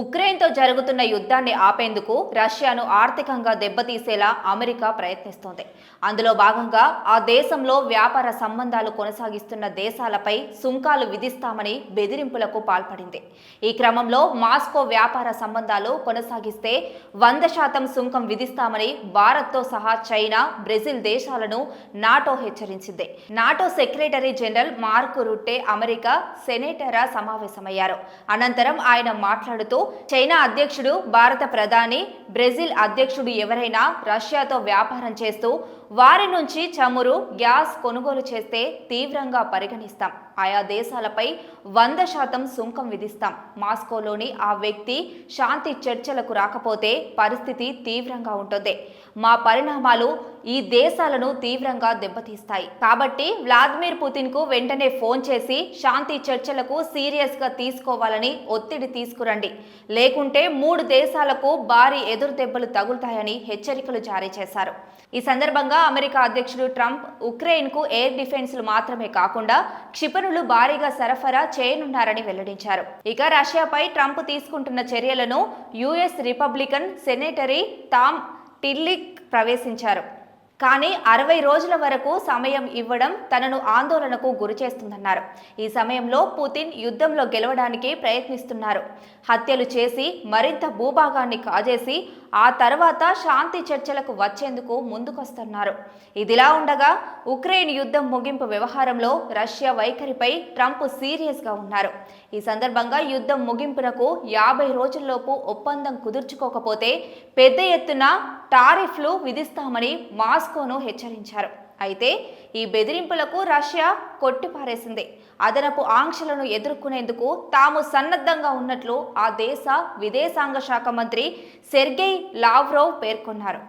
ఉక్రెయిన్తో జరుగుతున్న యుద్ధాన్ని ఆపేందుకు రష్యాను ఆర్థికంగా దెబ్బతీసేలా అమెరికా ప్రయత్నిస్తోంది. అందులో భాగంగా ఆ దేశంలో వ్యాపార సంబంధాలు కొనసాగిస్తున్న దేశాలపై సుంకాలు విధిస్తామని బెదిరింపులకు పాల్పడింది. ఈ క్రమంలో మాస్కో వ్యాపార సంబంధాలు కొనసాగిస్తే వంద శాతం సుంకం విధిస్తామని భారత్తో సహా చైనా బ్రెజిల్ దేశాలను నాటో హెచ్చరించింది. NATO secretary general Mark Rutte America సెనేటరా సమావేశమయ్యారు. అనంతరం ఆయన మాట్లాడుతూ చైనా అధ్యక్షుడు భారత ప్రధాని బ్రెజిల్ అధ్యక్షుడు ఎవరైనా రష్యాతో వ్యాపారం చేస్తూ వారి నుంచి చమురు గ్యాస్ కొనుగోలు చేస్తే తీవ్రంగా పరిగణిస్తాం. ఆయా దేశాలపై వంద శాతం సుంకం విధిస్తాం. మాస్కోలోని ఆ వ్యక్తి శాంతి చర్చలకు రాకపోతే పరిస్థితి తీవ్రంగా ఉంటుంది. మా పరిణామాలు ఈ దేశాలను తీవ్రంగా దెబ్బతీస్తాయి. కాబట్టి వ్లాదిమిర్ పుతిన్కు వెంటనే ఫోన్ చేసి శాంతి చర్చలకు సీరియస్గా తీసుకోవాలని ఒత్తిడి తీసుకురండి. లేకుంటే మూడు దేశాలకు భారీ ఎదురు దెబ్బలు తగులుతాయని హెచ్చరికలు జారీ చేశారు. ఈ సందర్భంగా అమెరికా అధ్యక్షుడు ట్రంప్ ఉక్రెయిన్కు ఎయిర్ డిఫెన్స్లు మాత్రమే కాకుండా క్షిపణులు భారీగా సరఫరా చేయనున్నారని వెల్లడించారు. ఇక రష్యాపై ట్రంప్ తీసుకుంటున్న చర్యలను US Republican senator Tom Tillis ప్రవేశించారు. కానీ అరవై రోజుల వరకు సమయం ఇవ్వడం తనను ఆందోళనకు గురిచేస్తుందన్నారు ఈ సమయంలో పుతిన్ యుద్ధంలో గెలవడానికి ప్రయత్నిస్తున్నారు. హత్యలు చేసి మరింత భూభాగాన్ని కాజేసి ఆ తర్వాత శాంతి చర్చలకు వచ్చేందుకు ముందుకొస్తున్నారు. ఇదిలా ఉండగా ఉక్రెయిన్ యుద్ధం ముగింపు వ్యవహారంలో రష్యా వైఖరిపై ట్రంప్ సీరియస్గా ఉన్నారు. ఈ సందర్భంగా యుద్ధం ముగింపునకు యాభై రోజుల్లోపు ఒప్పందం కుదుర్చుకోకపోతే పెద్ద ఎత్తున టారిఫ్లు విధిస్తామని మాస్ మాస్కోను హెచ్చరించారు. అయితే ఈ బెదిరింపులకు రష్యా కొట్టిపారేసింది. అదనపు ఆంక్షలను ఎదుర్కొనేందుకు తాము సన్నద్ధంగా ఉన్నట్లు ఆ దేశ విదేశాంగ శాఖ మంత్రి సెర్గెయ్ లావ్రోవ్ పేర్కొన్నారు.